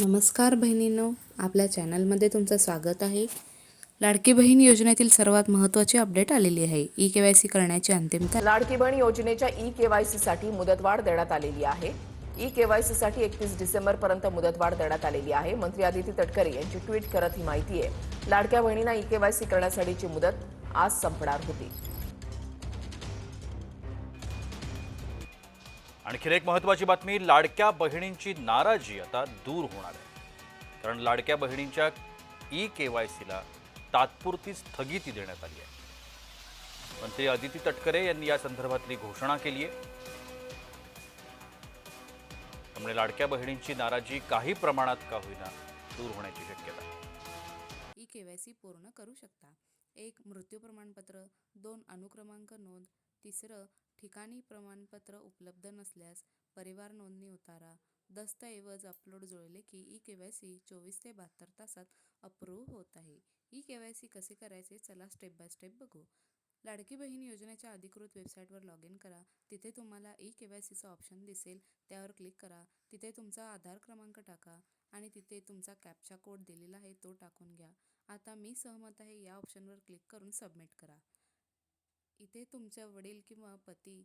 नमस्कार बहिणींनो आपल्या चॅनलमध्ये तुमचं स्वागत आहे. लाडकी बहीण योजनेतील सर्वात महत्त्वाची अपडेट आलेली आहे. ई के वाय सी करण्याची अंतिम लाडकी बहीण योजनेच्या ई के केवायसी साठी मुदतवाढ देण्यात आलेली आहे. ई के वायसाठी एकतीस डिसेंबर पर्यंत मुदतवाढ देण्यात आलेली आहे. मंत्री आदिती तटकरे यांची ट्विट करत ही माहिती आहे. लाडक्या बहिणींना ई के वाय सी करण्यासाठीची मुदत आज संपणार होती. आणखीन एक महत्वाची बातमी लाडक्या बहिणींची नाराजी आता दूर होणार आहे. कारण लाडक्या बहिणींच्या ई के वाय सीला तात्पुरती स्थगिती देण्यात आली आहे. मंत्री अदिती तटकरे यांनी या संदर्भातली घोषणा केली आहे. त्यामुळे लाडक्या बहिणींची नाराजी काही प्रमाणात का होईना दूर होण्याची शक्यता ई के वाय सी पूर्ण करू शकता. एक मृत्यू प्रमाणपत्र दोन अनुक्रमांक नोंद तिसरं ठिकाणी प्रमाणपत्र उपलब्ध नसल्यास परिवार नोंदणी उतारा दस्तऐवज अपलोड जुळले की ई के वाय सी चोवीस ते बहात्तर तासात अप्रूव्ह होत आहे. ई के वाय सी कसे करायचे चला स्टेप बाय स्टेप बघू. लाडकी बहीण योजनेच्या अधिकृत वेबसाईटवर लॉग इन करा. तिथे तुम्हाला ई के वाय सीचं ऑप्शन दिसेल. त्यावर क्लिक करा. तिथे तुमचा आधार क्रमांक टाका आणि तिथे तुमचा कॅपचा कोड दिलेला आहे तो टाकून घ्या. आता मी सहमत आहे या ऑप्शनवर क्लिक करून सबमिट करा. इथे तुमच्या वडील किंवा पती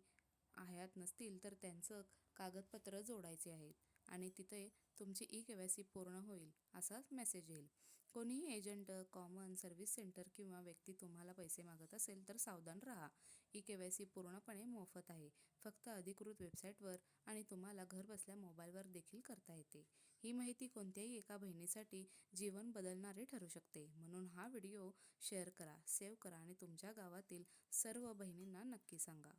हयात नसतील तर त्यांचं कागदपत्र जोडायचे आहेत आणि तिथे तुमची ई के वाय सी पूर्ण होईल असाच मेसेज येईल. कोणीही एजंट कॉमन सर्व्हिस सेंटर किंवा व्यक्ती तुम्हाला पैसे मागत असेल तर सावधान राहा. ई के वाय सी पूर्णपणे मोफत आहे. फक्त अधिकृत वेबसाईटवर आणि तुम्हाला घरबसल्या मोबाईलवर देखील करता येते. ही माहिती कोणत्याही एका बहिणीसाठी जीवन बदलणारी ठरू शकते. म्हणून हा व्हिडिओ शेअर करा सेव्ह करा आणि तुमच्या गावातील सर्व बहिणींना नक्की सांगा.